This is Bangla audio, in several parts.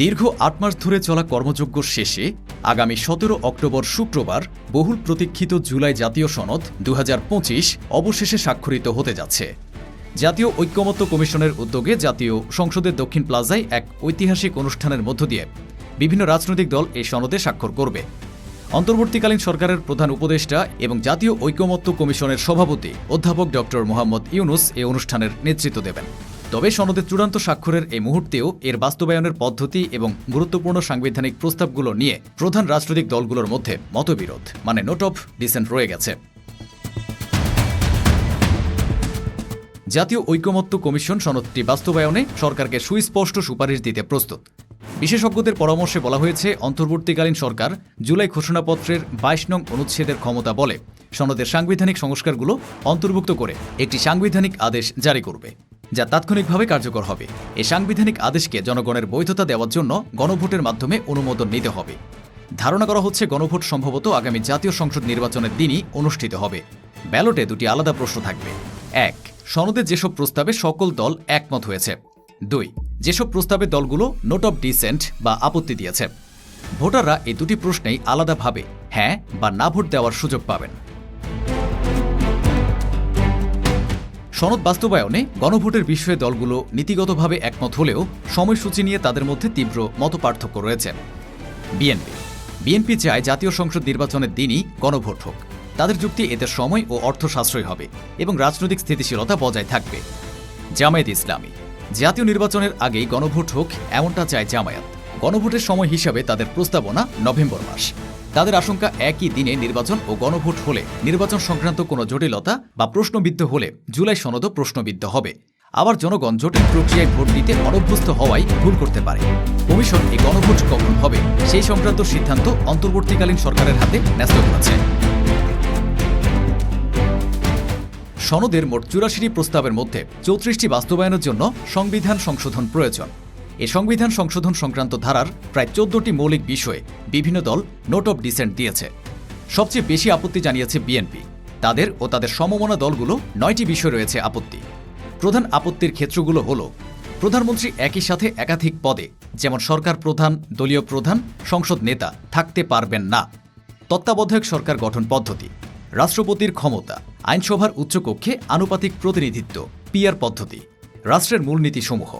দীর্ঘ আট মাস ধরে চলা কর্মযজ্ঞ শেষে আগামী সতেরো অক্টোবর শুক্রবার বহুল প্রতীক্ষিত জুলাই জাতীয় সনদ দু হাজার পঁচিশ অবশেষে স্বাক্ষরিত হতে যাচ্ছে। জাতীয় ঐক্যমত্য কমিশনের উদ্যোগে জাতীয় সংসদের দক্ষিণ প্লাজায় এক ঐতিহাসিক অনুষ্ঠানের মধ্য দিয়ে বিভিন্ন রাজনৈতিক দল এই সনদে স্বাক্ষর করবে। অন্তর্বর্তীকালীন সরকারের প্রধান উপদেষ্টা এবং জাতীয় ঐক্যমত্য কমিশনের সভাপতি অধ্যাপক ড মোহাম্মদ ইউনুস এই অনুষ্ঠানের নেতৃত্ব দেবেন। তবে সনদের চূড়ান্ত স্বাক্ষরের এই মুহূর্তেও এর বাস্তবায়নের পদ্ধতি এবং গুরুত্বপূর্ণ সাংবিধানিক প্রস্তাবগুলো নিয়ে প্রধান রাজনৈতিক দলগুলোর মধ্যে মতবিরোধ মানে নোট অফ ডিসেন্ট রয়ে গেছে। জাতীয় ঐক্যমত্য কমিশন সনদটি বাস্তবায়নে সরকারকে সুস্পষ্ট সুপারিশ দিতে প্রস্তুত। বিশেষজ্ঞদের পরামর্শে বলা হয়েছে, অন্তর্বর্তীকালীন সরকার জুলাই ঘোষণাপত্রের বাইশ নং অনুচ্ছেদের ক্ষমতা বলে সনদের সাংবিধানিক সংস্কারগুলো অন্তর্ভুক্ত করে একটি সাংবিধানিক আদেশ জারি করবে। যা তাৎক্ষণিকভাবে কার্যকর হবে। এই সাংবিধানিক আদেশকে জনগণের বৈধতা দেওয়ার জন্য গণভোটের মাধ্যমে অনুমোদন নিতে হবে। ধারণা করা হচ্ছে গণভোট সম্ভবত আগামী জাতীয় সংসদ নির্বাচনের দিনই অনুষ্ঠিত হবে। ব্যালটে দুটি আলাদা প্রশ্ন থাকবে। এক, সনদে যেসব প্রস্তাবে সকল দল একমত হয়েছে। দুই, যেসব প্রস্তাবে দলগুলো নোট অফ ডিসেন্ট বা আপত্তি দিয়েছে। ভোটাররা এই দুটি প্রশ্নেই আলাদাভাবে হ্যাঁ বা না ভোট দেওয়ার সুযোগ পাবেন। সনদ বাস্তবায়নে গণভোটের বিষয়ে দলগুলো নীতিগতভাবে একমত হলেও সময়সূচি নিয়ে তাদের মধ্যে তীব্র মতপার্থক্য রয়েছে। বিএনপি। বিএনপি চায় জাতীয় সংসদ নির্বাচনের দিনই গণভোট হোক। তাদের যুক্তি এতে সময় ও অর্থ সাশ্রয় হবে এবং রাজনৈতিক স্থিতিশীলতা বজায় থাকবে। জামায়াত ইসলামী। জাতীয় নির্বাচনের আগেই গণভোট হোক এমনটা চায় জামায়াত। গণভোটের সময় হিসাবে তাদের প্রস্তাবনা নভেম্বর মাস। তাদের আশঙ্কা একই দিনে নির্বাচন ও গণভোট হলে নির্বাচন সংক্রান্ত কোনো জটিলতা বা প্রশ্নবিদ্ধ হলে জুলাই সনদও প্রশ্নবিদ্ধ হবে। আবার জনগণ জটিল প্রক্রিয়ায় ভোট দিতে অনভ্যস্ত হওয়ায় ভুল করতে পারে। কমিশন এই গণভোট কখন হবে সেই সংক্রান্ত সিদ্ধান্ত অন্তর্বর্তীকালীন সরকারের হাতে ন্যস্ত করেছে। সনদের মোট চুরাশিটি প্রস্তাবের মধ্যে চৌত্রিশটি বাস্তবায়নের জন্য সংবিধান সংশোধন প্রয়োজন। এ সংবিধান সংশোধন সংক্রান্ত ধারার প্রায় চোদ্দটি মৌলিক বিষয়ে বিভিন্ন দল নোট অব ডিসেন্ট দিয়েছে। সবচেয়ে বেশি আপত্তি জানিয়েছে বিএনপি। তাদের ও তাদের সমমনা দলগুলো নয়টি বিষয় রয়েছে আপত্তি। প্রধান আপত্তির ক্ষেত্রগুলো হল, প্রধানমন্ত্রী একই সাথে একাধিক পদে, যেমন সরকার প্রধান, দলীয় প্রধান, সংসদ নেতা, থাকতে পারবেন না। তত্ত্বাবধায়ক সরকার গঠন পদ্ধতি, রাষ্ট্রপতির ক্ষমতা, আইনসভার উচ্চকক্ষে আনুপাতিক প্রতিনিধিত্ব, পিআর পদ্ধতি, রাষ্ট্রের মূলনীতিসমূহ।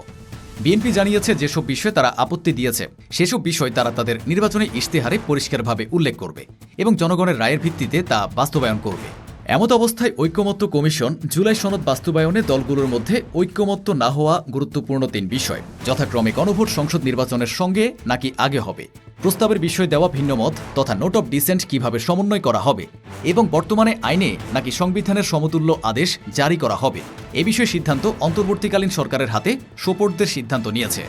বিএনপি জানিয়েছে যেসব বিষয়ে তারা আপত্তি দিয়েছে, সেসব বিষয় তারা তাদের নির্বাচনী ইশতেহারে পরিষ্কারভাবে উল্লেখ করবে এবং জনগণের রায়ের ভিত্তিতে তা বাস্তবায়ন করবে। এমত অবস্থায় ঐক্যমত্য কমিশন জুলাই সনদ বাস্তবায়নে দলগুলোর মধ্যে ঐক্যমত্য না হওয়া গুরুত্বপূর্ণ তিন বিষয়। যথাক্রমে গণভোট সংসদ নির্বাচনের সঙ্গে নাকি আগে হবে? প্রস্তাবের বিষয়ে দেওয়া ভিন্নমত তথা নোট অব ডিসেন্ট কীভাবে সমন্বয় করা হবে? এবং বর্তমানে আইনে নাকি সংবিধানের সমতুল্য আদেশ জারি করা হবে? এ বিষয়ে সিদ্ধান্ত অন্তর্বর্তীকালীন সরকারের হাতে, সোপর্দের সিদ্ধান্ত নিয়েছে।